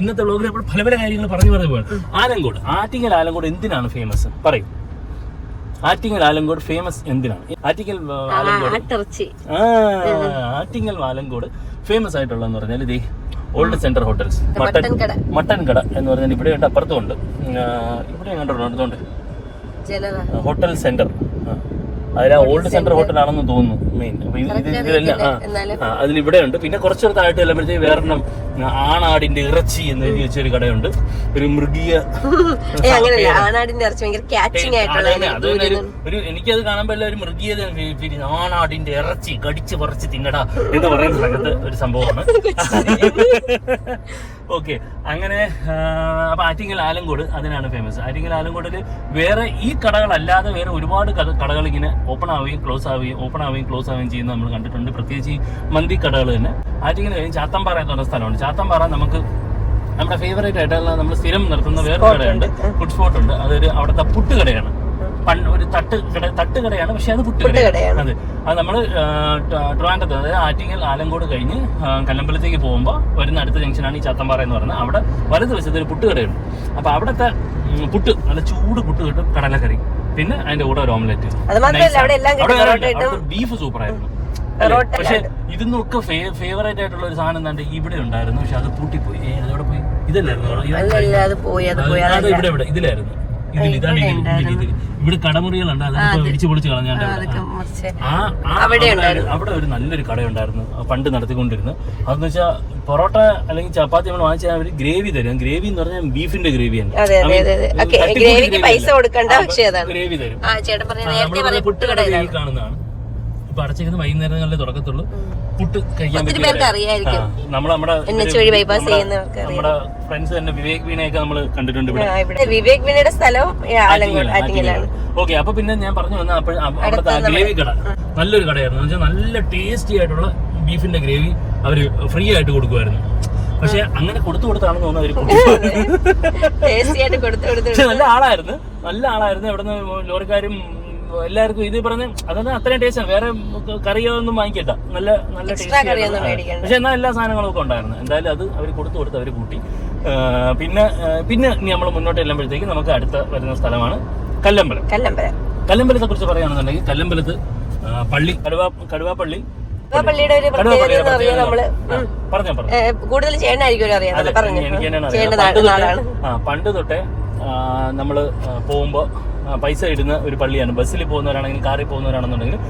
ഇന്നത്തെ വ്ളോഗിൽ നമ്മൾ പല പല കാര്യങ്ങൾ പറഞ്ഞു പറഞ്ഞു പോകണം ആലങ്കോട് ആറ്റിങ്ങൽ ആലങ്കോട് എന്തിനാണ് ഫേമസ് പറയും. ആറ്റിങ്ങൽ ആലങ്കോട് ഫേമസ് എന്തിനാണ്? ആറ്റിങ്ങൽ ആലങ്കോട്. ആറ്റിങ്ങൽ ആലങ്കോട് ഫേമസ് ആയിട്ടുള്ളതെന്ന് പറഞ്ഞാൽ ഇതേ old centre hotels mutton mutton കട. എന്ന് പറഞ്ഞാൽ ഇവിടെ ഉണ്ട് അപ്പുറത്തും ഉണ്ട്. ഇവിടെ കണ്ടോ അടുത്തുണ്ട് ഹോട്ടൽ സെന്റർ അതിൽ ഓൾഡ് സെന്റർ ഹോട്ടൽ ആണെന്ന് തോന്നുന്നു. മെയിൻ അപ്പൊ ഇത് ആ അതിലിവിടെ ഉണ്ട് പിന്നെ കുറച്ചൊരു താഴോട്ട് ചെല്ലുമ്പോഴത്തേക്ക് വേറൊരെണ്ണം ആണാടിന്റെ ഇറച്ചി എന്ന് എഴുതി വെച്ചൊരു കടയുണ്ട്. ഒരു മൃഗീയ അത് ഒരു എനിക്കത് കാണുമ്പോൾ എല്ലാം ഒരു മൃഗീയത. ആണാടിന്റെ ഇറച്ചി കടിച്ച് പറിച്ച് തിന്നടാ എന്ന് പറയുന്ന സ്ഥലത്ത് ഒരു സംഭവമാണ്. ഓക്കെ അങ്ങനെ അപ്പൊ ആറ്റിങ്ങൽ ആലങ്കോട് അതിനാണ് ഫേമസ് ആറ്റിങ്ങൽ ആലങ്കോടിൽ വേറെ ഈ കടകളല്ലാതെ വേറെ ഒരുപാട് കട- കടകൾ ഇങ്ങനെ ഓപ്പൺ ആവുകയും ക്ലോസ് ആവുകയും ഓപ്പൺ ആവുകയും ക്ലോസ് ആവുകയും ചെയ്യുന്നത് നമ്മൾ കണ്ടിട്ടുണ്ട്. പ്രത്യേകിച്ച് ഈ മന്തി കടകൾ തന്നെ. ആറ്റിങ്ങൽ കഴിഞ്ഞ് ചാത്തമ്പാറ എന്ന് പറഞ്ഞ സ്ഥലമുണ്ട്. ചാത്തമ്പാറ നമുക്ക് നമ്മുടെ ഫേവറേറ്റ് ആയിട്ടുള്ള നമ്മൾ സ്ഥിരം നിർത്തുന്ന വേറൊരു കടയുണ്ട്. ഫുഡ് സ്പോട്ട് ഉണ്ട്. അതൊരു അവിടുത്തെ പുട്ട് കടയാണ്. പണ്ട് ഒരു തട്ട് കട തട്ട് കടയാണ്. പക്ഷെ അത് പുട്ട് കടയാണ്. അതെ. അത് നമ്മൾ ട്രിവാൻഡ്രത്ത് അതായത് ആറ്റിങ്ങൽ ആലങ്കോട് കഴിഞ്ഞ് കല്ലമ്പലത്തേക്ക് പോകുമ്പോൾ വരുന്ന അടുത്ത ജംഗ്ഷനാണ് ഈ ചാത്തമ്പാറ എന്ന് പറയുന്നത്. അവിടെ വലത് വശത്ത് ഒരു പുട്ട് കടയുണ്ട്. അപ്പൊ അവിടുത്തെ പുട്ട് നല്ല ചൂട് പുട്ട് കിട്ടും കടലക്കറി. പിന്നെ അതിന്റെ കൂടെ ഒരു ഓംലെറ്റ് അത് മാത്രമല്ല അവിടെ എല്ലാം കിട്ടും ബീഫ് സൂപ്പർ ആയിരുന്നു പക്ഷെ ഇതൊന്നൊക്കെ ഫേവറേറ്റ് ആയിട്ടുള്ള ഒരു സാധനം എന്താണ്ട് ഇവിടെ ഉണ്ടായിരുന്നു. പക്ഷെ അത് പൂട്ടിപ്പോയി. പോയി? ഇതല്ലായിരുന്നു പോയി ഇവിടെ ഇതിലായിരുന്നു. ഇതിൽ ഇതാണ് ഇതിൽ ഇതിൽ ഇവിടെ കടമുറികളുണ്ട്. അതൊക്കെ ഇടിച്ചു പൊളിച്ച് കളഞ്ഞാണ്ട് അവിടെ ഒരു നല്ലൊരു കടയുണ്ടായിരുന്നു. പണ്ട് നടത്തിക്കൊണ്ടിരുന്നത്. അതെന്ന് വെച്ചാൽ പൊറോട്ട അല്ലെങ്കിൽ ചപ്പാത്തി നമ്മൾ വാങ്ങിച്ചാൽ അവർ ഗ്രേവി തരും. ഗ്രേവി എന്ന് പറഞ്ഞാൽ ബീഫിന്റെ ഗ്രേവി ആണ് ഗ്രേവി തരും. ആ ചേട്ടൻ പറഞ്ഞ നേരത്തെ പറഞ്ഞ പുട്ട് കട കാണുന്നതാണ്. ഇപ്പൊ അടച്ചിരിക്കുന്ന വൈകുന്നേരങ്ങളിലെ തുറക്കത്തുള്ളൂ. പുട്ട് കഴിക്കാൻ നമ്മൾ നമ്മുടെ. നമ്മുടെ ഫ്രണ്ട്സ് തന്നെ വിവേക് വീണയൊക്കെ നമ്മൾ കണ്ടിട്ടുണ്ട് ഇവിടെ. വിവേക് വീണയുടെ സ്ഥലവും ഓക്കെ അപ്പൊ പിന്നെ ഞാൻ പറഞ്ഞു വന്ന അവിടുത്തെ ഗ്രേവി കട. നല്ലൊരു കടയായിരുന്നു. വെച്ചാൽ നല്ല ടേസ്റ്റി ആയിട്ടുള്ള ബീഫിന്റെ ഗ്രേവി അവർ ഫ്രീ ആയിട്ട് കൊടുക്കുമായിരുന്നു പക്ഷെ അങ്ങനെ കൊടുത്തു കൊടുത്താണെന്ന് തോന്നുന്നു അവർ കൊടുത്തു നല്ല ആളായിരുന്നു. നല്ല ആളായിരുന്നു. ഇവിടുന്ന് ലോറിക്കാരും എല്ലാവർക്കും ഇത് പറഞ്ഞ് അതൊന്നും അത്രയും ടേസ്റ്റ് ആണ്. വേറെ കറിയോ ഒന്നും വാങ്ങിക്കണ്ട. നല്ല നല്ല ടേസ്റ്റ്. പക്ഷെ എന്നാൽ എല്ലാ സാധനങ്ങളും ഒക്കെ ഉണ്ടായിരുന്നു. എന്തായാലും അത് അവർ കൊടുത്തു കൊടുത്ത് അവർ കൂട്ടി. പിന്നെ പിന്നെ ഇനി നമ്മൾ മുന്നോട്ട് ചെല്ലുമ്പോഴത്തേക്ക് നമുക്ക് അടുത്ത വരുന്ന സ്ഥലമാണ് കല്ലമ്പലം. കല്ലമ്പല. കല്ലമ്പലത്തെ കുറിച്ച് പറയുകയാണെന്നുണ്ടെങ്കിൽ കല്ലമ്പലത്ത് പള്ളി കടുവാ കടുവാപ്പള്ളി. പള്ളിയുടെ ഒരു പ്രത്യേകത എന്ന് പറഞ്ഞാൽ നമ്മൾ കൂടുതൽ ചേട്ടനായിരിക്കും അറിയാം. പണ്ട് തൊട്ടേ- നമ്മൾ ആ പൈസ ഇടുന്ന ഒരു പള്ളിയാണ്. ബസ്സിൽ പോകുന്നവരാണെങ്കിലും കാറിൽ പോകുന്നവരാണെന്നുണ്ടെങ്കിലും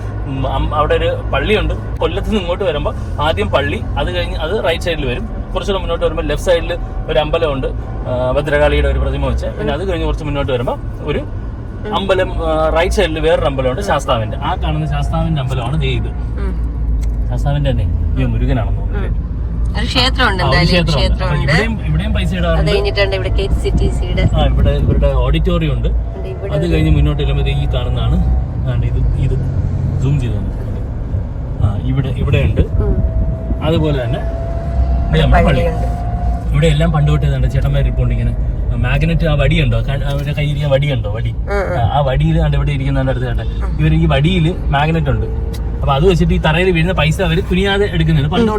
അവിടെ ഒരു പള്ളിയുണ്ട്. കൊല്ലത്ത് നിന്ന് ഇങ്ങോട്ട് വരുമ്പോൾ ആദ്യം പള്ളി അത് കഴിഞ്ഞ് അത് റൈറ്റ് സൈഡിൽ വരും. കുറച്ചുകൂടെ മുന്നോട്ട് വരുമ്പോൾ ലെഫ്റ്റ് സൈഡിൽ ഒരു അമ്പലമുണ്ട്. ഭദ്രകാളിയുടെ ഒരു പ്രതിമ വെച്ച്. പിന്നെ അത് കഴിഞ്ഞ് കുറച്ച് മുന്നോട്ട് വരുമ്പോൾ ഒരു അമ്പലം റൈറ്റ് സൈഡിൽ വേറൊരു അമ്പലമുണ്ട് ശാസ്താവിന്റെ. ആ കാണുന്ന ശാസ്താവിന്റെ അമ്പലമാണ് ദേ ഇത്. ശാസ്താവിന്റെ തന്നെ. ഈ മുരുകനാണെന്ന് തോന്നുന്നു. ഒരു ക്ഷേത്രമുണ്ട് എന്തായാലും ക്ഷേത്രമുണ്ട്. ഇവിടെയും പൈസ ഇടാറുണ്ട്. ഇവിടെ സി ടി ആ ഇവിടെ ഇവരുടെ ഓഡിറ്റോറിയം ഉണ്ട്. അത് കഴിഞ്ഞ് മുന്നോട്ട് ചെല്ലുമ്പോൾ ഈ കാണുന്നതാണ്. ഇത് ഇത് സൂം ചെയ്ത് ആ ഇവിടെ ഇവിടെ ഉണ്ട്. അതുപോലെ തന്നെ പള്ളി ഇവിടെ എല്ലാം പണ്ട് തൊട്ടേ ചേട്ടന്മാർ ഇപ്പോൾ ഇങ്ങനെ. മാഗ്നറ്റ് ആ വടിയുണ്ടോ? അവരുടെ കയ്യിൽ വടിയുണ്ടോ? വടി. ആ, വടിയിൽ കണ്ട് ഇവിടെ ഇരിക്കുന്നതിന്റെ അടുത്ത് കണ്ട്. ഇവർ ഈ വടിയിൽ മാഗ്നറ്റ് ഉണ്ട്. അപ്പൊ അത് വെച്ചിട്ട് ഈ തറയിൽ വീഴുന്ന പൈസ അവർ കുനിയാതെ എടുക്കുന്നുണ്ട്. പണ്ട്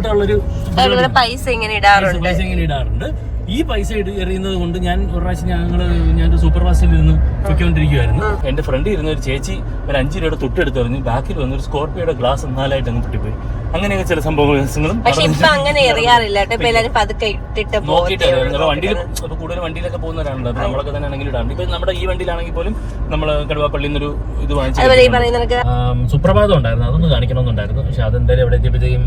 ഇടാറുണ്ട്. പൈസ ഇങ്ങനെ ഇടാറുണ്ട്. ഈ പൈസ എറിയുന്നത് കൊണ്ട് ഞാൻ ഒരു പ്രാവശ്യം ഞങ്ങൾ ഞാൻ സൂപ്പർ ഫാസ്റ്റിൽ ഇരുന്ന് പൊയ്ക്കൊണ്ടിരിക്കുവായിരുന്നു. എന്റെ ഫ്രണ്ട് ഇരുന്ന ഒരു ചേച്ചി ഒരു അഞ്ചു രൂപയുടെ തൊട്ടെടുത്ത് എറിഞ്ഞു ബാക്കിൽ വന്ന് ഒരു സ്കോർപ്പിയോയുടെ ഗ്ലാസ് നാലായിട്ട് അങ്ങ് പൊട്ടിപ്പോയി. അങ്ങനെയൊക്കെ ചില സംഭവങ്ങളും പക്ഷെ ഇപ്പൊ അങ്ങനെ എറിയാറില്ല ഇപ്പൊ എല്ലാരും പതുക്കെ ഇട്ടിട്ട് നോക്കിയിട്ട് വണ്ടിയിൽ ഇപ്പൊ കൂടുതൽ വണ്ടിയിലൊക്കെ പോകുന്നവരാണല്ലോ. നമ്മളൊക്കെ തന്നെ ആണെങ്കിലും ഇടാറുണ്ട്. ഇപ്പൊ നമ്മുടെ ഈ വണ്ടിയിലാണെങ്കിൽ പോലും നമ്മൾ കടുവാപ്പള്ളിയിൽ നിന്നൊരു ഇത് വാങ്ങിച്ചു സുപ്രഭാതം ഉണ്ടായിരുന്നു. അതൊന്ന് കാണിക്കണമെന്നുണ്ടായിരുന്നു. പക്ഷെ അതെന്തായാലും എവിടെ എത്തിയപ്പോഴത്തേക്കും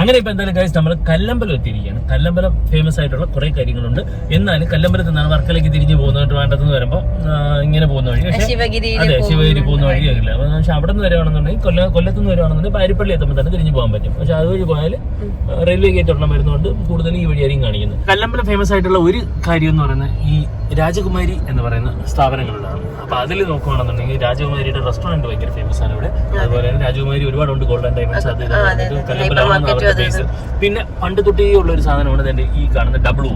അങ്ങനെ ഇപ്പൊ എന്തായാലും കഴിച്ച് നമ്മൾ കല്ലമ്പലം എത്തിയിരിക്കുകയാണ്. കല്ലമ്പലം ഫേമസ് ആയിട്ടുള്ള കുറെ കാര്യങ്ങളുണ്ട്. എന്നാലും കല്ലമ്പലത്ത് നിന്നാണ് വർക്കലേക്ക് തിരിഞ്ഞു പോകുന്നത് വേണ്ടതെന്ന് വരുമ്പോൾ ഇങ്ങനെ പോകുന്ന വഴി. പക്ഷേ അതെ ശിവഗിരി പോകുന്ന വഴിയാകില്ല പക്ഷെ അവിടെ നിന്ന് വരുവാണെന്നുണ്ടെങ്കിൽ കൊല്ലം കൊല്ലത്ത് നിന്ന് വരുവാണെന്നുണ്ടെങ്കിൽ പാരിപ്പള്ളി എത്തുമ്പോൾ തന്നെ തിരിഞ്ഞു പോകാൻ പറ്റും. പക്ഷെ അതുവഴി പോയാൽ റെയിൽവേ ഗേറ്റ് ഒരെണ്ണം വരുന്നതുകൊണ്ട് കൂടുതൽ ഈ വഴിയായിരിക്കും കാണിക്കുന്നത്. കല്ലമ്പല ഫേമസ് ആയിട്ടുള്ള ഒരു കാര്യം എന്ന് പറയുന്നത് ഈ രാജകുമാരി എന്ന് പറയുന്ന സ്ഥാപനങ്ങളിലാണ് അപ്പൊ അതിൽ നോക്കുകയാണെന്നുണ്ടെങ്കിൽ രാജകുമാരിയുടെ റെസ്റ്റോറന്റ് ഭയങ്കര ഫേമസ് ആണ് ഇവിടെ. അതുപോലെ തന്നെ രാജകുമാരി ഒരുപാടുണ്ട് ഗോൾഡൻ ഡയമണ്ട്സ് അത്. അവരുടെ പിന്നെ പണ്ട് തൊട്ടേ ഉള്ള ഒരു സാധനമാണ് ഇതിന്റെ ഈ കാണുന്ന ഡബിൾ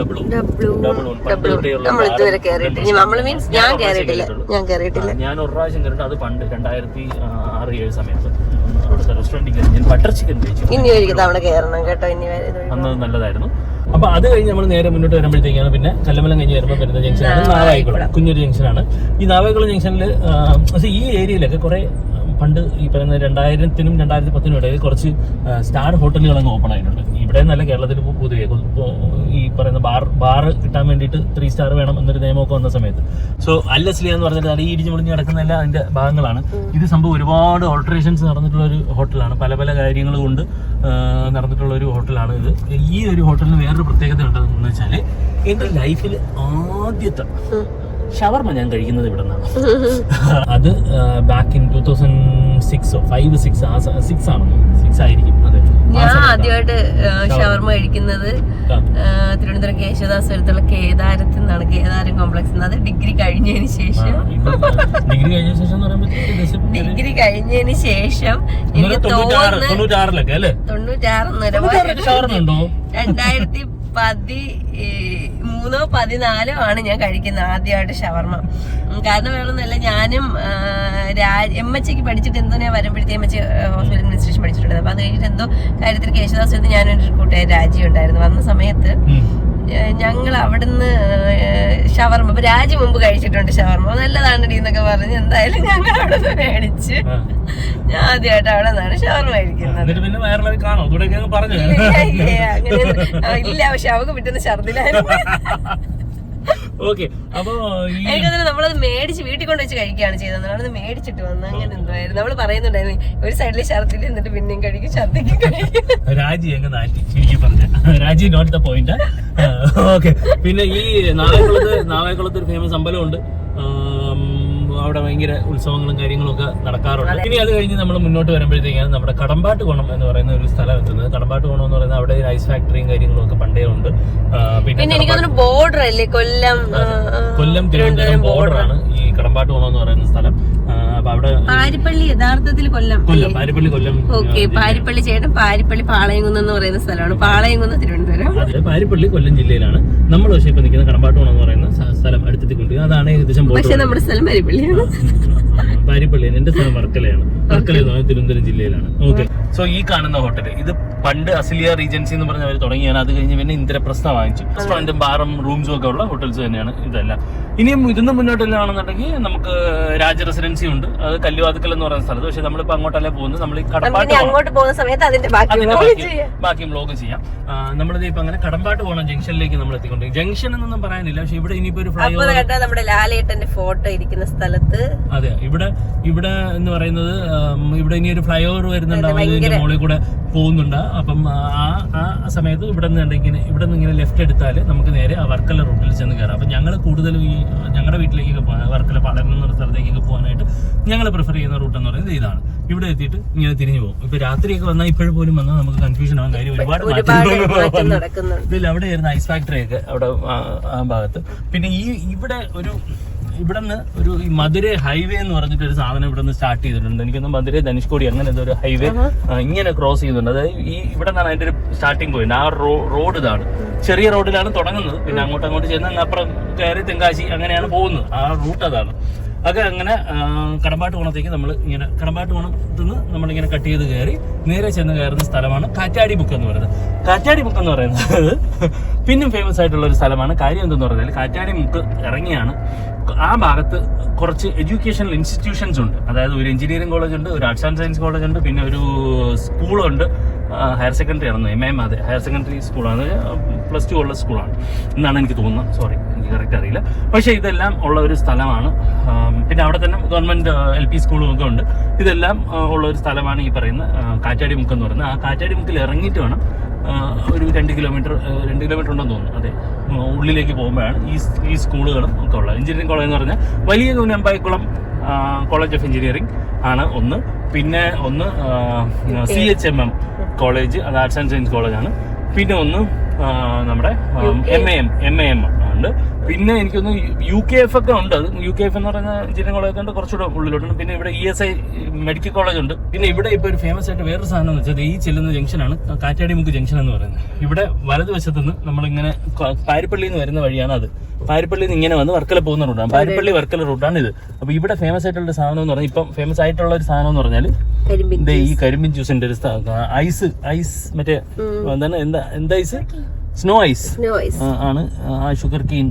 ഡബിൾ ഡബ്ല്യൂ ഡബിൾ പണ്ട് തൊട്ടേ ഉള്ള നമ്മൾ ഇതുവരെ കേറിയിട്ടില്ല. നമ്മൾ മീൻസ് ഞാൻ കേറിയിട്ടില്ല. ഞാൻ കേറിയിട്ടില്ല. ഞാൻ ഒരു പ്രാവശ്യം കണ്ടിട്ട് അത് പണ്ട് രണ്ടായിരത്തി ആറ് ഏഴ് സമയത്ത്. അവിടുത്തെ റെസ്റ്റോറന്റിൽ കയറി ഞാൻ ബട്ടർ ചിക്കൻ കഴിച്ചു. ഇനി ഒരു തവണ കേറണം കേട്ടോ ഇനി അന്ന് നല്ലതായിരുന്നു. അപ്പൊ അത് കഴിഞ്ഞ് നമ്മൾ നേരെ മുന്നോട്ട് വരുമ്പോഴത്തേക്കാണ് പിന്നെ കല്ലമലം കഴിഞ്ഞ് വരുമ്പോൾ വരുന്ന ജംഗ്ഷനാണ് നാവായിക്കുളം കുഞ്ഞൊരു ജംഗ്ഷനാണ് ഈ നാവായിക്കുളം ജംഗ്ഷനിൽ ഈ ഏരിയയിലൊക്കെ കുറെ പണ്ട് ഈ പറയുന്ന രണ്ടായിരത്തിനും രണ്ടായിരത്തി പത്തിനും ഇടയിൽ കുറച്ച് സ്റ്റാർ ഹോട്ടലുകൾ അങ്ങ് ഓപ്പൺ ആയിട്ടുണ്ട്. ഇവിടെ നല്ല കേരളത്തിൽ പൊതുവെ ഈ പറയുന്ന ബാർ ബാർ കിട്ടാൻ വേണ്ടിയിട്ട് ത്രീ സ്റ്റാർ വേണം എന്നൊരു നിയമമൊക്കെ വന്ന സമയത്ത്. സോ അല്ലസ്ലി എന്ന് പറഞ്ഞിട്ട് ഈ ഇടിഞ്ഞു മുടിഞ്ഞ് കിടക്കുന്നതല്ല അതിന്റെ ഭാഗങ്ങളാണ്. ഇത് സംഭവം ഒരുപാട് ഓൾട്ടറേഷൻസ് നടന്നിട്ടുള്ള ഒരു ഹോട്ടലാണ്. പല പല കാര്യങ്ങൾ കൊണ്ട് നടന്നിട്ടുള്ള ഒരു ഹോട്ടലാണ് ഇത്. ഈ ഒരു ഹോട്ടലിന് വേറൊരു പ്രത്യേകത ഉണ്ടെന്ന് വെച്ചാൽ എന്റെ ലൈഫിൽ ആദ്യത്തെ ഷവർമ ഞാൻ കഴിക്കുന്നത് ഇവിടെ നിന്നാണ് അത് ബാക്ക് ഇൻ ടൂ തൗസൻഡ് സിക്സോ ഫൈവ് സിക്സ് ആ സിക്സ് ആണെന്നോ സിക്സ് ആയിരിക്കും. അതെ. ഞാൻ. ആദ്യമായിട്ട് ഷവർമ. കഴിക്കുന്നത് തിരുവനന്തപുരം കേശവദാസ് അടുത്തുള്ള കേദാരത്തിൽ നിന്നാണ്. കേദാരം കോംപ്ലക്സ് അത് ഡിഗ്രി കഴിഞ്ഞതിന് ശേഷം. ഡിഗ്രി കഴിഞ്ഞ ശേഷം ഡിഗ്രി കഴിഞ്ഞതിന് ശേഷം എനിക്ക് തോന്നുന്നു തൊണ്ണൂറ്റാറ് രണ്ടായിരത്തി പതി ഏ, മൂന്നോ പതിനാലോ ആണ് ഞാൻ കഴിക്കുന്നത് ആദ്യമായിട്ട് ഷവർമ. കാരണം വേണമെന്നല്ല ഞാനും എം എച്ച് ക്ക് പഠിച്ചിട്ട് എന്തോ ഞാൻ വരുമ്പോഴത്തേ എം എച്ച് ഹോസ്പിറ്റൽ അഡ്മിനിസ്ട്രേഷൻ പഠിച്ചിട്ടുണ്ടായിരുന്നു അപ്പൊ അത് കഴിഞ്ഞിട്ട് എന്തോ കാര്യത്തിൽ കേശുദാസ് ഞാനൊരു കൂട്ടുകാരി രാജ്യം ഉണ്ടായിരുന്നു. വന്ന സമയത്ത്. ഞങ്ങൾ അവിടുന്ന് ഷവർമ ഇപ്പൊ രാജി മുമ്പ് കഴിച്ചിട്ടുണ്ട് ഷവർമ. നല്ലതാണ് എന്നൊക്കെ പറഞ്ഞ് എന്തായാലും ഞങ്ങൾ അവിടെ നിന്ന് മേടിച്ച് ഞാൻ ആദ്യമായിട്ട് അവിടെ നിന്നാണ് ഷവർമ കഴിക്കുന്നത്. ഇല്ല പക്ഷെ അവക്ക് പിറ്റുന്ന ഛർദിലായിരുന്നു. ഓക്കെ അപ്പൊ എനിക്കതിന് നമ്മളത് മേടിച്ച് വീട്ടിൽ കൊണ്ട് വെച്ച് കഴിക്കുകയാണ് ചെയ്തത്. നമ്മളത് മേടിച്ചിട്ട് വന്നു അങ്ങനെ എന്തായിരുന്നു നമ്മൾ പറയുന്നുണ്ടായിരുന്നു ഒരു സൈഡിൽ ഛർദിൽ എന്നിട്ട് പിന്നെയും കഴിക്കും ശർദ്ദിക്കും കഴിക്കും. രാജി അങ്ങ് നാറ്റി ശരിക്കും പറഞ്ഞ. രാജി നോട്ട് ദ പോയിന്റ് ഓക്കെ. പിന്നെ ഈ നാവായക്കുളത്ത് നാവായക്കുളത്ത് ഒരു ഫേമസ് അമ്പലമുണ്ട്. അവിടെ ഭയങ്കര ഉത്സവങ്ങളും കാര്യങ്ങളും ഒക്കെ നടക്കാറുണ്ട് ഇനി അത് കഴിഞ്ഞ് നമ്മൾ മുന്നോട്ട് വരുമ്പോഴത്തേക്കാണ് നമ്മുടെ കടമ്പാട്ട് കോണം എന്ന് പറയുന്ന ഒരു സ്ഥലം എത്തുന്നത്. കടമ്പാട്ട് കോണം എന്ന് പറയുന്നത് അവിടെ ഐസ് ഫാക്ടറിയും കാര്യങ്ങളും ഒക്കെ പണ്ടേ ഉണ്ട്. പിന്നെ എനിക്ക് ബോർഡർ അല്ലേ? കൊല്ലം കൊല്ലം തിരുവനന്തപുരം ബോർഡറാണ് ഈ കടമ്പാട്ട് കോണം എന്ന് പറയുന്ന സ്ഥലം. പാരിപ്പള്ളി യഥാർത്ഥത്തിൽ കൊല്ലം കൊല്ലം പാരിപ്പള്ളി കൊല്ലം ഓക്കെ പാരിപ്പള്ളി ചേട്ടൻ പാരിപ്പള്ളി പാളയംകുന്ന് എന്ന് പറയുന്ന സ്ഥലമാണ്. പാളയംകുന്ന് തിരുവനന്തപുരം. അതെ പാരിപ്പള്ളി കൊല്ലം ജില്ലയിലാണ്. നമ്മൾ പക്ഷേ ഇപ്പൊ നിൽക്കുന്ന കടമ്പാട്ടോണം എന്ന് പറയുന്ന സ്ഥലം സ്ഥലം കൊണ്ടുപോയി അതാണ് ഏകദേശം പക്ഷെ നമ്മുടെ സ്ഥലം പാരിപ്പള്ളിയാണ്. പാരിപ്പള്ളി എന്റെ സ്ഥലം വർക്കലയാണ്. വർക്കല തിരുവനന്തപുരം ജില്ലയിലാണ്. ഓക്കെ. സോ ഈ കാണുന്ന ഹോട്ടൽ ഇത് പണ്ട് അസിലിയ റീജൻസി എന്ന് പറഞ്ഞ അവർ തുടങ്ങിയാണ് അത് കഴിഞ്ഞ് പിന്നെ ഇന്ദ്രപ്രസ്ഥ വാങ്ങിച്ചു. റെസ്റ്റോറന്റും ബാറും റൂംസും ഒക്കെ ഉള്ള ഹോട്ടൽസ് തന്നെയാണ് ഇതെല്ലാം. ഇനിയും ഇതിന്ന് മുന്നോട്ടില്ലാണെന്നുണ്ടെങ്കിൽ നമുക്ക് രാജ റെസിഡൻസി ഉണ്ട്. അത് കല്ലുവാതുക്കൽ എന്ന് പറയുന്ന സ്ഥലത്ത്. പക്ഷെ നമ്മളിപ്പോ അങ്ങോട്ടല്ലേ പോകുന്നത്? നമ്മൾ കടപ്പാട്ട് അങ്ങോട്ട് പോകുന്ന സമയത്ത് അതിന്റെ ബാക്കി ബ്ലോഗ് ചെയ്യാം. നമ്മളിത് ഇപ്പൊ അങ്ങനെ കടമ്പാട്ട് പോകണം ജംഗ്ഷനിലേക്ക് നമ്മൾ എത്തിക്കൊണ്ടിരിക്കും ജംഗ്ഷൻ എന്നൊന്നും പറയാനില്ല. പക്ഷെ ഇവിടെ ഇനിയിപ്പോ ഒരു ഫ്ലൈ നമ്മുടെ ലാലേട്ടന്റെ ഫോട്ടോ ഇരിക്കുന്ന സ്ഥലത്ത്. അതെ ഇവിടെ ഇവിടെ എന്ന് പറയുന്നത് ഇവിടെ ഇനി ഒരു ഫ്ലൈ ഓവർ വരുന്നുണ്ടാവും. ഇതിന്റെ മുകളിൽ കൂടെ പോകുന്നുണ്ട്. അപ്പം ആ ആ സമയത്ത് ഇവിടെ നിന്ന് ഇങ്ങനെ ഇവിടെ നിന്ന് ഇങ്ങനെ ലെഫ്റ്റ് എടുത്താൽ നമുക്ക് നേരെ ആ വർക്കല റൂട്ടിൽ ചെന്ന് കയറാം. അപ്പം ഞങ്ങൾ കൂടുതലും ഈ ഞങ്ങളുടെ വീട്ടിലേക്കൊക്കെ പോകാൻ വർക്കല പടം എന്ന സ്ഥലത്തേക്കൊക്കെ പോകാനായിട്ട് ഞങ്ങൾ പ്രിഫർ ചെയ്യുന്ന റൂട്ട് എന്ന് പറയുന്നത് ഇതാണ്. ഇവിടെ എത്തിയിട്ട് ഇങ്ങനെ തിരിഞ്ഞു പോകും. ഇപ്പൊ രാത്രിയൊക്കെ വന്നാൽ ഇപ്പോഴും പോലും വന്നാൽ നമുക്ക് കൺഫ്യൂഷൻ ആവാൻ കാര്യം ഒരുപാട് ഇതിൽ അവിടെ ആയിരുന്നു ഐസ് ഫാക്ടറി ഒക്കെ അവിടെ ആ ഭാഗത്ത്. പിന്നെ ഈ ഇവിടെ ഒരു ഇവിടെ നിന്ന് ഒരു മധുര ഹൈവേ എന്ന് പറഞ്ഞിട്ട് ഒരു സാധനം ഇവിടെ നിന്ന് സ്റ്റാർട്ട് ചെയ്തിട്ടുണ്ട്. എനിക്കൊന്നും മധുര ധനുഷ്കോടി അങ്ങനെ ഒരു ഹൈവേ ഇങ്ങനെ ക്രോസ് ചെയ്യുന്നുണ്ട്. അതായത് ഈ ഇവിടെ നിന്നാണ് അതിന്റെ ഒരു സ്റ്റാർട്ടിംഗ് പോയിന്റ് ആ റോഡ് ഇതാണ്. ചെറിയ റോഡിലാണ് തുടങ്ങുന്നത്. പിന്നെ അങ്ങോട്ട് അങ്ങോട്ട് ചെന്ന് അപ്പുറം കയറി തെങ്കാശി അങ്ങനെയാണ് പോകുന്നത്. ആ റൂട്ട് അതാണ്. അത് അങ്ങനെ കടമ്പാട്ട് കോണത്തേക്ക് നമ്മൾ ഇങ്ങനെ കടമ്പാട്ട് കുണത്തിൽ നിന്ന് നമ്മളിങ്ങനെ കട്ട് ചെയ്ത് കയറി നേരെ ചെന്ന് കയറുന്ന സ്ഥലമാണ് കാറ്റാടി ബുക്ക് എന്ന് പറയുന്നത്. കാറ്റാടി ബുക്ക് എന്ന് പറയുന്നത് പിന്നും ഫേമസ് ആയിട്ടുള്ള ഒരു സ്ഥലമാണ്. കാര്യം എന്തെന്ന് പറഞ്ഞാൽ കാറ്റാടി ബുക്ക് ഇറങ്ങിയാണ്. ആ ഭാഗത്ത് കുറച്ച് എഡ്യൂക്കേഷണൽ ഇൻസ്റ്റിറ്റ്യൂഷൻസ് ഉണ്ട്. അതായത് ഒരു എഞ്ചിനീയറിംഗ് കോളേജ് ഉണ്ട് ഒരു ആർട്സ് ആൻഡ് സയൻസ് കോളേജ് ഉണ്ട് പിന്നെ ഒരു സ്കൂളുണ്ട് ഹയർ സെക്കൻഡറി ആണെന്ന് എം എം അതെ ഹയർ സെക്കൻഡറി സ്കൂളാണ് പ്ലസ് ടു ഉള്ള സ്കൂളാണ് എന്നാണ് എനിക്ക് തോന്നുന്നത്. സോറി എനിക്ക് കറക്റ്റ് അറിയില്ല പക്ഷേ ഇതെല്ലാം ഉള്ള ഒരു സ്ഥലമാണ്. പിന്നെ അവിടെ തന്നെ ഗവൺമെന്റ് എൽ പി സ്കൂളും ഒക്കെ ഉണ്ട്. ഇതെല്ലാം ഉള്ള ഒരു സ്ഥലമാണ് ഈ പറയുന്ന കാറ്റാടി മുക്ക് എന്ന് പറയുന്നത്. ആ കാറ്റാടി മുക്കിൽ ഇറങ്ങിയിട്ട് വേണം ഒരു രണ്ട് കിലോമീറ്റർ രണ്ട് കിലോമീറ്റർ ഉണ്ടെന്ന് തോന്നുന്നു. അതെ ഉള്ളിലേക്ക് പോകുമ്പോഴാണ് ഈ ഈ സ്കൂളുകളും ഒക്കെ ഉള്ളത്. എഞ്ചിനീയറിംഗ് കോളേജ് എന്ന് പറഞ്ഞാൽ വലിയ നൂനമ്പായിക്കുളം കോളേജ് ഓഫ് എഞ്ചിനീയറിംഗ് ആണ് ഒന്ന്. പിന്നെ ഒന്ന് C H M M college അത് ആർട്സ് ആൻഡ് സയൻസ് കോളേജാണ് പിന്നെ ഒന്ന് നമ്മുടെ M A M M A M ഉണ്ട്. പിന്നെ എനിക്കൊന്ന് യു കെ എഫ് ഒക്കെ ഉണ്ട്. അത് യു കെ എഫ് എന്ന് പറയുന്ന എഞ്ചിനീയറിംഗ് കോളേജ് ഉണ്ട് കുറച്ചുകൂടെ ഉള്ളിലോട്ടുണ്ട്. പിന്നെ ഇവിടെ E S I medical college ഉണ്ട്. പിന്നെ ഇവിടെ ഇപ്പോൾ ഒരു ഫേമസ് ആയിട്ട് വേറൊരു സാധനം എന്ന് വെച്ചാൽ ഈ ചെല്ലുന്ന ജംഗ്ഷനാണ് കാറ്റാടി മുക്ക് ജംഗ്ഷൻ എന്ന് പറയുന്നത്. ഇവിടെ വലതുവശത്ത് നിന്ന് നമ്മളിങ്ങനെ പാരിപ്പള്ളിയിൽ നിന്ന് വരുന്ന വഴിയാണ് അത്. പാരിപ്പള്ളിയിൽ നിന്ന് ഇങ്ങനെ വന്ന് വർക്കല പോകുന്ന റൂട്ടാണ് പാരിപ്പള്ളി വർക്കല റൂട്ടാണ് ഇത്. അപ്പോൾ ഇവിടെ ഫേമസ് ആയിട്ടുള്ള സാധനം എന്ന് പറഞ്ഞാൽ ഇപ്പം ഫേമസ് ആയിട്ടുള്ള ഒരു സാധനം എന്ന് പറഞ്ഞാൽ ഈ കരിമ്പിൻ ജ്യൂസിന്റെ ഒരു ഐസ് ഐസ് മറ്റേ എന്താണ് എന്താ എന്താ ഐസ് സ്നോ ഐസ് ആണ് ആ ഷുഗർ കെയിൻ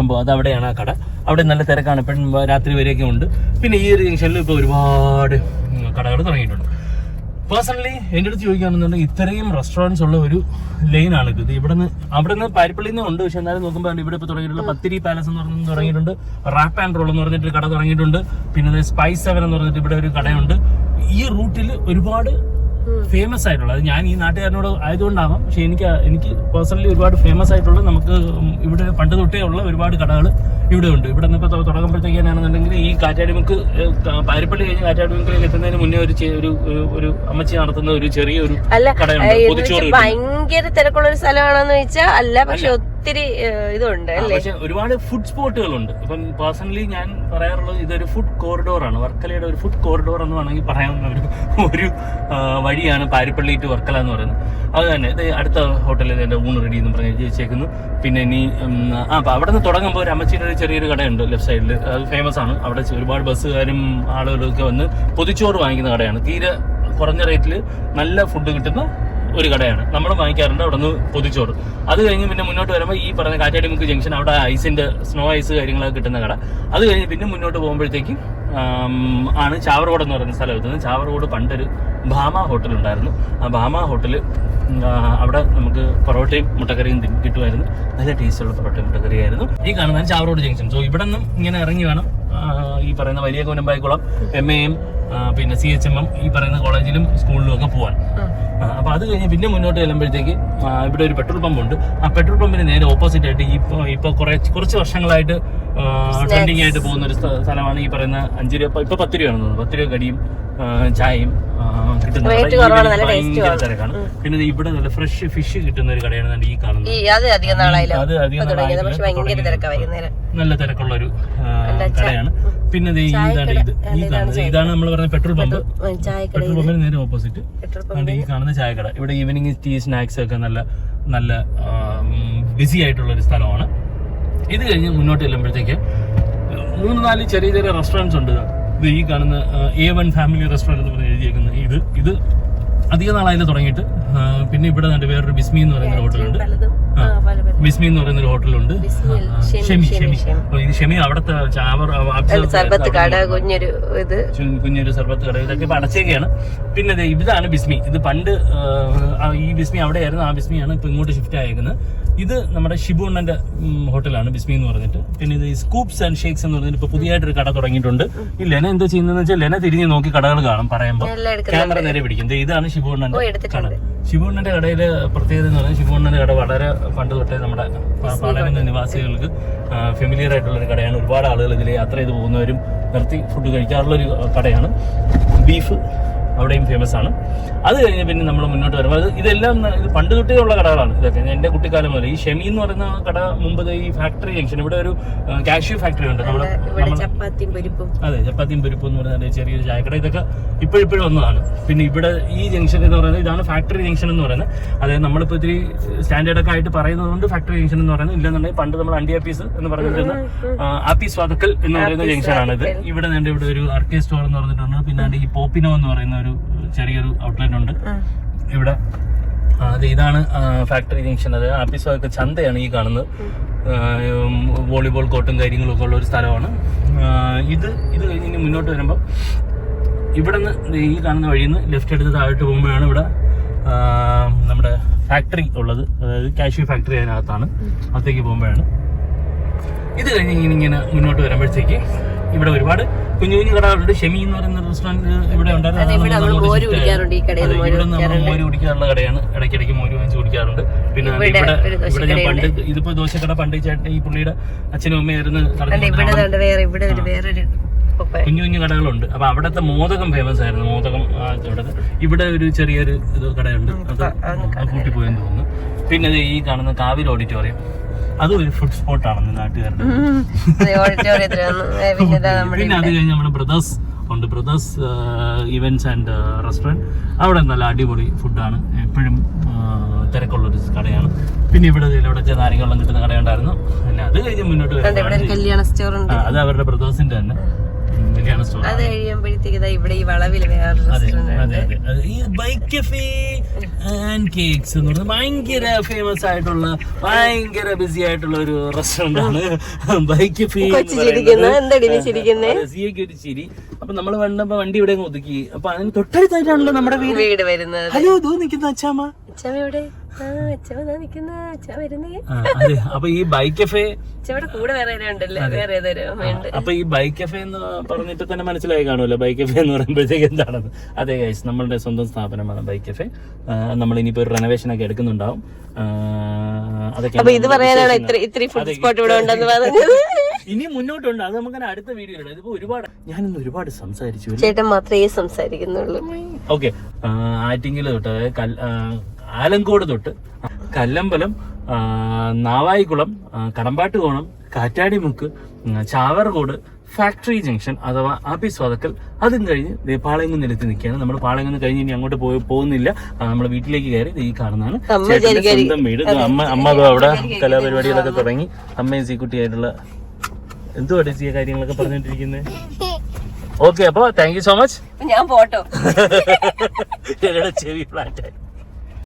സംഭവം. അത് അവിടെയാണ് ആ കട. അവിടെ നല്ല തിരക്കാണ്. ഇപ്പം രാത്രി വരെയൊക്കെ ഉണ്ട്. പിന്നെ ഈ ഒരു ജംഗ്ഷനിൽ ഇപ്പോൾ ഒരുപാട് കടകൾ തുടങ്ങിയിട്ടുണ്ട്. പേഴ്സണലി എന്റെ അടുത്ത് ചോദിക്കുകയാണെന്നുണ്ടെങ്കിൽ ഇത്രയും റെസ്റ്റോറന്റ്സ് ഉള്ള ഒരു ലൈനാണ് ഇത് ഇത്. ഇവിടെ നിന്ന് അവിടെ നിന്ന് പാരിപ്പള്ളിയിൽ നിന്ന് ഉണ്ട്. പക്ഷെ എന്നാലും നോക്കുമ്പോൾ ഇവിടെ ഇപ്പോൾ തുടങ്ങിയിട്ടുള്ള പത്തിരി പാലസ് എന്ന് പറഞ്ഞ് തുടങ്ങിയിട്ടുണ്ട്. റാപ്പ് ആൻഡ് റോൾ എന്ന് പറഞ്ഞിട്ട് കട തുടങ്ങിയിട്ടുണ്ട്. പിന്നെ സ്പൈസ് സെവൻ എന്ന് പറഞ്ഞിട്ട് ഇവിടെ ഒരു കടയുണ്ട്. ഈ റൂട്ടിൽ ഒരുപാട് ഫേമസ് ആയിട്ടുള്ളത്. ഞാൻ ഈ നാട്ടുകാരനോട് ആയതുകൊണ്ടാവാം. പക്ഷെ എനിക്ക് എനിക്ക് പേഴ്സണലി ഒരുപാട് ഫേമസ് ആയിട്ടുള്ള നമുക്ക് ഇവിടെ പണ്ട് തൊട്ടേ ഉള്ള ഒരുപാട് കടകൾ ഇവിടെ ഉണ്ട്. ഇവിടെ നിന്ന് ഇപ്പോൾ തുടങ്ങുമ്പോഴത്തേക്കാണെന്നുണ്ടെങ്കിൽ ഈ കാറ്റാടിമുക്ക് പാരിപ്പള്ളി കഴിഞ്ഞ് കാറ്റാടിമുക്കിലേക്ക് എത്തുന്നതിന് മുന്നേ ഒരു ഒരു ഒരു- അമ്മച്ചി നടത്തുന്ന ഒരു ചെറിയൊരു കടയുണ്ട്. ഭയങ്കര തിരക്കുള്ള ഒരു സ്ഥലമാണെന്ന് ചോദിച്ചാൽ അല്ല പക്ഷെ ഒത്തിരി ഇതുണ്ട് പക്ഷെ ഒരുപാട് ഫുഡ് സ്പോട്ടുകൾ ഉണ്ട് ഇപ്പം പേഴ്സണലി ഞാൻ പറയാറുള്ളത് ഇതൊരു ഫുഡ് കോറിഡോർ ആണ്. വർക്കലയുടെ ഒരു ഫുഡ് കോറിഡോർ എന്ന് വേണമെങ്കിൽ പറയാവുന്ന ഒരു ഒരു വഴിയാണ് പാരിപ്പള്ളി ടു വർക്കല എന്ന് പറയുന്നത്. അത് തന്നെ ഇത് അടുത്ത ഹോട്ടലിൽ എന്റെ ഊണ് റെഡി എന്ന് പറഞ്ഞ് ജയിച്ചേക്കുന്നു പിന്നെ ഇനി ആ അപ്പം അവിടെ നിന്ന് തുടങ്ങുമ്പോൾ ഒരു അമ്മച്ചിയുടെ ഒരു ചെറിയൊരു കടയുണ്ട് ലെഫ്റ്റ് സൈഡിൽ അത് ഫേമസ് ആണ്. അവിടെ ഒരുപാട് ബസ്സുകാരും ആളുകളൊക്കെ വന്ന് പൊതിച്ചോറ് വാങ്ങിക്കുന്ന കടയാണ്. തീരെ കുറഞ്ഞ റേറ്റിൽ നല്ല ഫുഡ് കിട്ടുന്ന ഒരു കടയാണ്. നമ്മൾ വാങ്ങിക്കാറുണ്ട് അവിടെ നിന്ന് പൊതിച്ചോറ് അത് കഴിഞ്ഞ് പിന്നെ മുന്നോട്ട് വരുമ്പോൾ ഈ പറഞ്ഞ കാറ്റാടിമുക്ക് ജംഗ്ഷൻ അവിടെ ഐസിന്റെ സ്നോ ഐസ് കാര്യങ്ങളൊക്കെ കിട്ടുന്ന കട. അത് കഴിഞ്ഞ് പിന്നെ മുന്നോട്ട് പോകുമ്പോഴത്തേക്കും ആണ് ചാവറോട് എന്ന് പറയുന്ന സ്ഥലം എത്തുന്നത്. ചാവറോട് പണ്ടൊരു ഭാമ ഹോട്ടൽ ഉണ്ടായിരുന്നു. ആ ഭാമ ഹോട്ടൽ അവിടെ നമുക്ക് പൊറോട്ടയും മുട്ടക്കറിയും കിട്ടുമായിരുന്നു. നല്ല ടേസ്റ്റുള്ള പൊറോട്ടയും മുട്ടക്കറിയായിരുന്നു. ഈ കാണുന്നത് ചാവറോട് ജംഗ്ഷൻ സോ ഇവിടെ നിന്നും ഇങ്ങനെ ഇറങ്ങി വേണം ഈ പറയുന്ന വലിയ കോനമ്പായിക്കുളം എം എയും പിന്നെ സി എച്ച് എം എം ഈ പറയുന്ന കോളേജിലും സ്കൂളിലും ഒക്കെ പോവാൻ. അപ്പൊ അത് കഴിഞ്ഞ് പിന്നെ മുന്നോട്ട് ചെല്ലുമ്പോഴത്തേക്ക് ഇവിടെ ഒരു പെട്രോൾ പമ്പ് ഉണ്ട്. ആ പെട്രോൾ പമ്പിന് നേരെ ഓപ്പോസിറ്റ് ആയിട്ട് ഇപ്പൊ ഇപ്പൊ കുറെ കുറച്ച് വർഷങ്ങളായിട്ട് ട്രെൻഡിങ് ആയിട്ട് പോകുന്ന ഒരു സ്ഥലമാണ് ഈ പറയുന്ന അഞ്ച് രൂപ ഇപ്പൊ പത്ത് രൂപയാണെന്ന് തോന്നുന്നു. പത്ത് രൂപ കടിയും ചായയും ആ, കിട്ടുന്ന കട. Rate ഈ കുറവാണ്, വലിയ നല്ല taste ഭയങ്കര തിരക്കാണ്. പിന്നെ ഇവിടെ നല്ല ഫ്രഷ് ഫിഷ് കിട്ടുന്ന ഒരു കടയാണ് ഈ കാണുന്നത്. അത് അധികം നല്ല തിരക്കുള്ള ഒരു കടയാണ്. പിന്നെ ഇതാണ് ഇത്. ഈ കാണുന്നത്. ഇതാണ് നമ്മൾ പറഞ്ഞ പെട്രോൾ പമ്പ്. പെട്രോൾ പമ്പിന് നേരെ ഓപ്പോസിറ്റ് ഈ കാണുന്ന ചായക്കട. ഇവിടെ ഈവനിങ് ടീ സ്നാക്സ് ഒക്കെ നല്ല നല്ല ബിസി ആയിട്ടുള്ള ഒരു സ്ഥലമാണ്. ഇത് കഴിഞ്ഞ് മുന്നോട്ട് ചെല്ലുമ്പോഴത്തേക്ക് മൂന്ന് നാല് ചെറിയ ചെറിയ റെസ്റ്റോറന്റ്സ് ഉണ്ട്. ഇത് ഈ കാണുന്ന എ വൺ ഫാമിലി റെസ്റ്റോറന്റ് എന്ന് പറഞ്ഞ് എഴുതിയേക്കുന്നത് ഇത്. ഇത് അധിക നാളായാലും തുടങ്ങിയിട്ട്. പിന്നെ ഇവിടെ വേറൊരു ബിസ്മി എന്ന് പറയുന്ന ഹോട്ടലുണ്ട് ബിസ്മി എന്ന് പറയുന്ന ഒരു ഹോട്ടലുണ്ട്. ഷെമി, ഷെമി ഷെമി, ഇത് അവിടുത്തെ സർബത്ത് കട കുഞ്ഞൊരു ഇത്. കുഞ്ഞൊരു സർബത്ത് കട. ഇതൊക്കെ ഇപ്പൊ അടച്ചേക്കാണ്. പിന്നെ ഇതാണ് ബിസ്മി. ഇത് പണ്ട് ഈ ബിസ്മി അവിടെയായിരുന്നു. ആ ബിസ്മിയാണ് ഇപ്പൊ ഇങ്ങോട്ട് ഷിഫ്റ്റ് ആയേക്കുന്നത്. ഇത് നമ്മുടെ ഷിബുണ്ണന്റെ ഹോട്ടലാണ് ബിസ്മി എന്ന് പറഞ്ഞിട്ട്. പിന്നെ ഇത് സ്കൂപ്സ് ആൻഡ് ഷേക്സ് എന്ന് പറഞ്ഞിട്ട് ഇപ്പൊ പുതിയതായിട്ടൊരു കട തുടങ്ങിയിട്ടുണ്ട്. ഈ ലെന എന്താ ചെയ്യുന്നതെന്ന് വെച്ചാൽ ലെന തിരിഞ്ഞ് നോക്കി കടകൾ കാണും പറയുമ്പോൾ ക്യാമറ നേരെ പിടിക്കും. ഇതാണ് ഷിബുണ്ണന്റെ കട. ഷിബുണ്ണന്റെ കടയിലെ പ്രത്യേകത എന്ന് പറഞ്ഞാൽ ഷിബു അണ്ണന്റെ കട വളരെ പണ്ട് തൊട്ടേ നമ്മുടെ പാളയം നിവാസികൾക്ക് ഫെമിലിയർ ആയിട്ടുള്ള ഒരു കടയാണ്. ഒരുപാട് ആളുകൾ ഇതിൽ യാത്ര ചെയ്ത് പോകുന്നവരും നിർത്തി ഫുഡ് കഴിക്കാറുള്ള ഒരു കടയാണ്. ബീഫ് അവിടെയും ഫേമസ് ആണ്. അത് കഴിഞ്ഞ് പിന്നെ നമ്മൾ മുന്നോട്ട് വരുമ്പോൾ അത് ഇതെല്ലാം ഇത് പണ്ട് തൊട്ടേ ഉള്ള കടകളാണ്. ഇതൊക്കെ എന്റെ കുട്ടിക്കാലം മുതൽ ഈ ഷെമി എന്ന് പറയുന്ന കട മുമ്പ് ഈ ഫാക്ടറി ജംഗ്ഷൻ ഇവിടെ ഒരു കാഷ്യൂ ഫാക്ടറി ഉണ്ട്. നമ്മുടെ അതെ ചപ്പാത്തിയും പരിപ്പും. എന്ന് പറയുന്നത് ചെറിയൊരു ചായക്കട. ഇതൊക്കെ ഇപ്പോഴിപ്പോഴും വന്നതാണ്. പിന്നെ ഇവിടെ ഈ ജംഗ്ഷൻ എന്ന് പറയുന്നത് ഇതാണ് ഫാക്ടറി ജംഗ്ഷൻ എന്ന് പറയുന്നത്. അതായത് നമ്മളിപ്പോൾ ഇത്തിരി സ്റ്റാൻഡേർഡ് ഒക്കെ ആയിട്ട് പറയുന്നത് കൊണ്ട് ഫാക്ടറി ജംഗ്ഷൻ എന്ന് പറയുന്നത് ഇല്ലെന്നുണ്ടെങ്കിൽ പണ്ട് നമ്മൾ അണ്ടി ആപ്പീസ് എന്ന് പറഞ്ഞിരുന്ന ആപ്പീസ് വാതക്കൽ എന്ന് പറയുന്ന ജംഗ്ഷൻ ആണ് ഇത് ഇവിടെ ഇവിടെ ഒരു ആർക്കേ സ്റ്റോർ എന്ന് പറഞ്ഞിട്ടുണ്ട്. പിന്നെ ഈ പോപ്പിനോ എന്ന് പറയുന്ന ഒരു ചെറിയൊരു ഔട്ട്ലെറ്റ് ഉണ്ട്. ഇവിടെ അത് ഇതാണ് ഫാക്ടറി ജംഗ്ഷൻ അത് ആപ്പീസ് ഒക്കെ ചന്തയാണ് ഈ കാണുന്നത്. വോളിബോൾ കോർട്ടും കാര്യങ്ങളും ഒക്കെ ഉള്ള ഒരു സ്ഥലമാണ്. ഇത് ഇത് കഴിഞ്ഞ് ഇനി മുന്നോട്ട് വരുമ്പോൾ ഇവിടെ നിന്ന് ഈ കാണുന്ന വഴിയിൽ നിന്ന് ലെഫ്റ്റ് എടുത്ത് താഴോട്ട് പോകുമ്പോഴാണ് ഇവിടെ നമ്മുടെ ഫാക്ടറി ഉള്ളത്. അതായത് കാഷ്യൂ ഫാക്ടറി അതിനകത്താണ്. അകത്തേക്ക് പോകുമ്പോഴാണ്. ഇത് കഴിഞ്ഞ് ഇങ്ങനെ ഇങ്ങനെ മുന്നോട്ട് വരുമ്പോഴത്തേക്ക് ഇവിടെ ഒരുപാട് കുഞ്ഞു കുഞ്ഞു കടകളുണ്ട്. ഷെമി എന്ന് പറയുന്ന റെസ്റ്റോറന്റ് ഇവിടെ ഉണ്ടായിരുന്നു ഇവിടെ നമ്മൾ മോര് ഇവിടെ കുടിക്കാറുള്ള കടയാണ്. ഇടയ്ക്കിടയ്ക്ക് മോര് വാങ്ങിച്ച് കുടിക്കാറുണ്ട്. പിന്നെ ഇവിടെ ഇവിടെ ഞാൻ പണ്ട് ഇതിപ്പോ ദോശക്കട പണ്ട് ചേട്ടൻ ഈ പുള്ളിയുടെ അച്ഛനും അമ്മയായിരുന്നു ഇവിടെ കുഞ്ഞു കുഞ്ഞു കടകളുണ്ട്. അപ്പൊ അവിടത്തെ മോദകം ഫേമസ് ആയിരുന്നു. മോദകം ആ, ഇവിടുത്തെ ഇവിടെ ഒരു ചെറിയൊരു കടയുണ്ട്. അത് കൂട്ടിപ്പോയെന്ന് തോന്നുന്നു. പിന്നെ ഈ കാണുന്ന കാവിൽ ഓഡിറ്റോറിയം. അതും ഒരു ഫുഡ് നാട്ടുകാരുടെ ഓഡിറ്റോറിയത്തിൽ വന്നു ഏ, പിന്നെ അത് കഴിഞ്ഞ് നമ്മുടെ ബ്രദേഴ്സ് ഉണ്ട്. ബ്രദേഴ്സ് ഇവന്റ്സ് ആൻഡ് റെസ്റ്റോറന്റ് അവിടെ നല്ല അടിപൊളി ഫുഡാണ് എപ്പോഴും തിരക്കുള്ളൊരു കടയാണ്. പിന്നെ ഇവിടെ ഇവിടെ ചെന്ന് വെള്ളം കിട്ടുന്ന കടയുണ്ടായിരുന്നു. പിന്നെ അത് കഴിഞ്ഞ് മുന്നോട്ട് അത് അവരുടെ ബ്രദേഴ്സിന്റെ തന്നെ. അത് കഴിയുമ്പോഴത്തേക്ക് ഇവിടെ ഈ വളവിൽ വേറൊരു ഈ ബൈക്ക് കഫേ ആൻഡ് കേക്ക്സ് എന്ന് പറയുന്നത് ഭയങ്കര ഫേമസ് ആയിട്ടുള്ള ഭയങ്കര ബിസി ആയിട്ടുള്ള ഒരു റെസ്റ്റോറന്റ് ആണ് ബൈക്ക് കഫേ സിയൊക്കെ ഒരു ചിരി. അപ്പൊ നമ്മൾ വന്നപ്പോ വണ്ടി ഇവിടെ ഒതുക്കി. അപ്പൊ അതിന് തൊട്ടടുത്തായിട്ടാണല്ലോ നമ്മുടെ വീട്. വീട് വരുന്നത്. ഹലോ നിക്കുന്ന നിൽക്കുന്ന അച്ഛാമ്മ അച്ഛമ്മ എവിടെ? അപ്പൊ ഈ ബൈക്ക് കഫേ കൂടെ വേറെ ഉണ്ടല്ലേ? വേറെ അപ്പൊ ഈ ബൈക്ക് കഫേ എന്ന് പറഞ്ഞിട്ട് തന്നെ മനസ്സിലായി കാണുമല്ലോ. ബൈക്ക് കഫേ എന്ന് പറയുമ്പോഴത്തേക്ക് എന്താണെന്ന്. അതെ ഗൈസ് നമ്മളുടെ സ്വന്തം സ്ഥാപനമാണ് ബൈക്ക് കഫേ. നമ്മൾ ഇനിയിപ്പോ ഒരു റെനോവേഷൻ ഒക്കെ എടുക്കുന്നുണ്ടാവും. അതൊക്കെ ഇത് പറയാനാണ് ഇത്ര ഇത്ര ഫുഡ് സ്പോട്ട് ഇവിടെ ഉണ്ടെന്ന് പറഞ്ഞത്. ഇനി മുന്നോട്ടുണ്ട്. അത് നമുക്ക് അടുത്ത വീഡിയോ ഇതിപ്പോ ഒരുപാട് ഞാനിന്ന് ഒരുപാട് സംസാരിച്ചു? ചേട്ടൻ മാത്രമേ സംസാരിക്കുന്നുള്ളൂ. ഓക്കെ ആറ്റിങ്ങൽ തൊട്ട് ആലങ്കോട് തൊട്ട് കല്ലമ്പലം നാവായിക്കുളം കടമ്പാട്ട് കടമ്പാട്ടുകോണം കാറ്റാടിമുക്ക് ചാവർകോട് ഫാക്ടറി ജംഗ്ഷൻ അഥവാ ആപ്പീസ് വതക്കൽ. അതും കഴിഞ്ഞ് ദേ പാളയംകുന്ന് നിലത്ത് നിൽക്കുകയാണ്. നമ്മൾ പാളയംകുന്ന് കഴിഞ്ഞ് ഇനി അങ്ങോട്ട് പോയി പോകുന്നില്ല. നമ്മൾ വീട്ടിലേക്ക് കയറി ഈ കാണുന്നതാണ്. ചേട്ടന്റെ സ്വന്തം വീട്. അമ്മ അമ്മ അവിടെ കലാപരിപാടികളൊക്കെ തുടങ്ങി. അമ്മയും സീക്കുട്ടിയായിട്ടുള്ള എന്തുവാ സീ കാര്യങ്ങളൊക്കെ പറഞ്ഞോണ്ടിരിക്കുന്നത് ഓക്കെ അപ്പൊ താങ്ക് യു സോ മച്ച് ഞാൻ പോട്ടോ. ചെവി ഫ്ലാറ്റ്